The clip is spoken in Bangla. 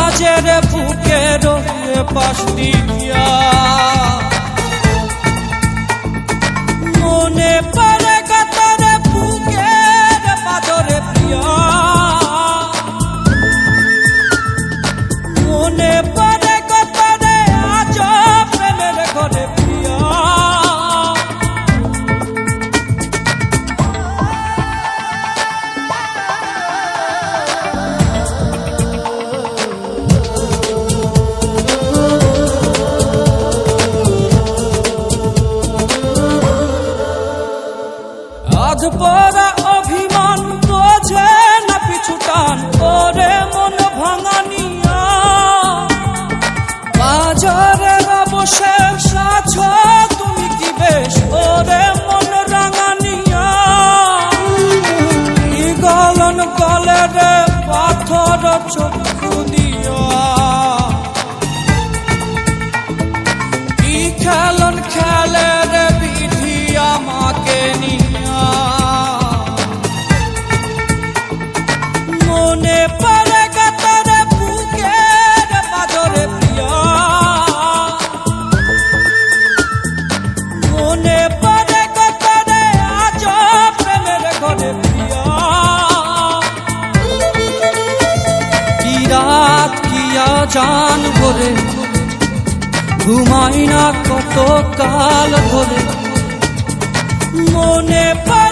বাজে রে বুকের পাশ দিয়া। অজপরা অভিমান বোঝে না পিছুটান করে মন ভাঙা বাজারের অবশেষ আছো, তুমি কি বেশ? ওরে মন রাঙানিয়া গলন গলে পাথর চক্ষু প্রাণ ভরে ঘুমাই না কত কাল ধরে। মনে পায়